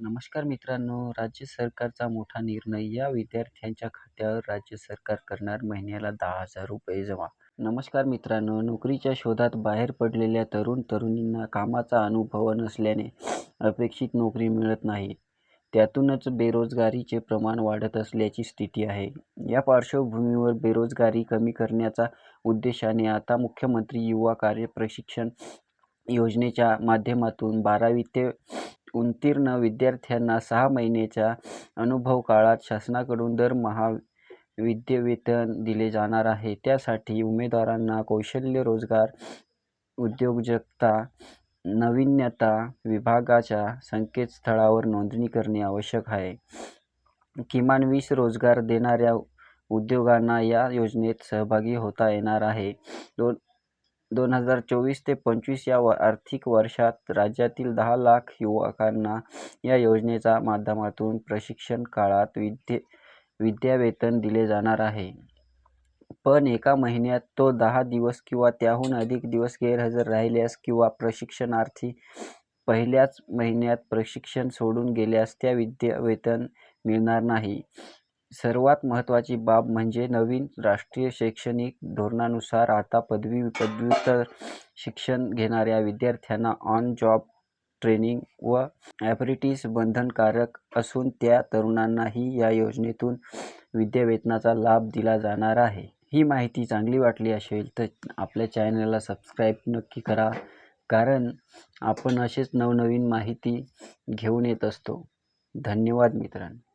नमस्कार मित्रांनो राज्य सरकारचा मोठा निर्णय या विद्यार्थ्यांच्या खात्यावर राज्य सरकार करणार महिन्याला दहा हजार रुपये जमा. नमस्कार मित्रांनो नोकरीच्या शोधात बाहेर पडलेल्या तरुण तरुणींना कामाचा अनुभव नसल्याने अपेक्षित नोकरी मिळत नाही. त्यातूनच बेरोजगारीचे प्रमाण वाढत असल्याची स्थिती आहे. या पार्श्वभूमीवर बेरोजगारी कमी करण्याचा उद्देशाने आता मुख्यमंत्री युवा कार्य प्रशिक्षण योजनेच्या माध्यमातून बारावी ते उत्तीर्ण विद्यार्थ्यांना सहा महिन्याच्या अनुभव काळात शासनाकडून दरमहा विद्यावेतन दिले जाणार आहे. त्यासाठी उमेदवारांना कौशल्य रोजगार उद्योजकता नाविन्यता विभागाच्या संकेतस्थळावर नोंदणी करणे आवश्यक आहे. किमान वीस रोजगार देणाऱ्या उद्योगांना या योजनेत सहभागी होता येणार आहे. दोन दोन हजार चोवीस ते पंचवीस या आर्थिक वर्षात राज्यातील दहा लाख युवकांना या योजनेच्या माध्यमातून प्रशिक्षण काळात विद्ये विद्यावेतन दिले जाणार आहे. पण एका महिन्यात तो दहा दिवस किंवा त्याहून अधिक दिवस गैरहजर राहिल्यास किंवा प्रशिक्षणार्थी पहिल्याच महिन्यात प्रशिक्षण सोडून गेल्यास त्या विद्यावेतन मिळणार नाही. सर्वात महत्त्वाची बाब म्हणजे नवीन राष्ट्रीय शैक्षणिक धोरणानुसार आता पदवी पदव्युत्तर शिक्षण घेणाऱ्या विद्यार्थ्यांना ऑन जॉब ट्रेनिंग व ॲप्रेंटिस बंधनकारक असून त्या तरुणांनाही या योजनेतून विद्यावेतनाचा लाभ दिला जाणार आहे. ही माहिती चांगली वाटली असेल तर आपल्या चॅनलला सबस्क्राईब नक्की करा कारण आपण असेच नवनवीन माहिती घेऊन येत असतो. धन्यवाद मित्रांनो.